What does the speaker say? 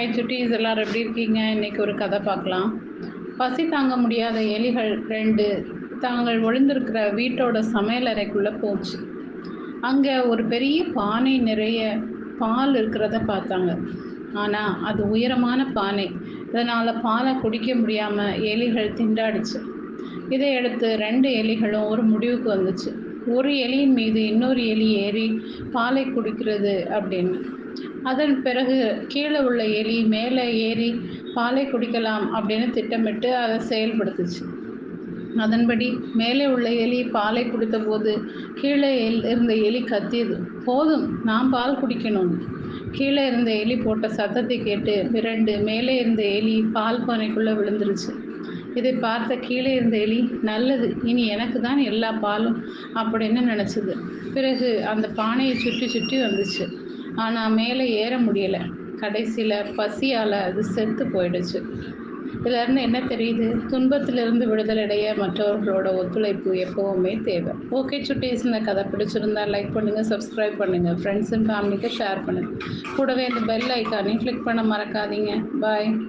Hi சுட்டீஸ் எல்லாரும் எப்படி இருக்கீங்க? இன்னைக்கு ஒரு கதை பார்க்கலாம். பசி தாங்க முடியாத எலிகள் ரெண்டு தாங்கள் ஒளிந்திருக்கிற வீட்டோட சமையலறைக்குள்ளே போச்சு. அங்கே ஒரு பெரிய பானை நிறைய பால் இருக்கிறத பார்த்தாங்க. ஆனால் அது உயரமான பானை. இதனால் பாலை குடிக்க முடியாமல் எலிகள் திண்டாடிச்சு. இதை எடுத்து ரெண்டு எலிகளும் ஒரு முடிவுக்கு வந்துச்சு. ஒரு எலியின் மீது இன்னொரு எலி ஏறி பாலை குடிக்கிறது அப்படின்னு. அதன் பிறகு கீழே உள்ள எலி மேலே ஏறி பாலை குடிக்கலாம் அப்படின்னு திட்டமிட்டு அதை செயல்படுத்துச்சு. அதன்படி மேலே உள்ள எலி பாலை குடித்தபோது கீழே எல்- இருந்த எலி கத்தியது. போதும் நாம் பால் குடிக்கணும். கீழே இருந்த எலி போட்ட சத்தத்தை கேட்டு விரண்டு மேலே இருந்த எலி பால் பானைக்குள்ளே விழுந்துருச்சு. இதை பார்த்த கீழே இருந்த எலி நல்லது இனி எனக்கு தான் எல்லா பாலும் அப்படின்னு நினச்சது. பிறகு அந்த பானையை சுற்றி சுற்றி வந்துச்சு. ஆனால் மேலே ஏற முடியலை. கடைசியில் பசியால் அது செத்து போயிடுச்சு. இதிலேருந்து என்ன தெரியுது? துன்பத்திலிருந்து விடுதலடைய மற்றவர்களோட ஒத்துழைப்பு எப்போவுமே தேவை. ஓகே சுட்டீஸ் இந்த கதை பிடிச்சிருந்தா லைக் பண்ணுங்கள் சப்ஸ்கிரைப் பண்ணுங்கள் ஃப்ரெண்ட்ஸ் அண்ட் ஃபேமிலிக்கு ஷேர் பண்ணுங்கள் கூடவே இந்த பெல் ஐக்கானையும் கிளிக் பண்ண மறக்காதீங்க. பாய்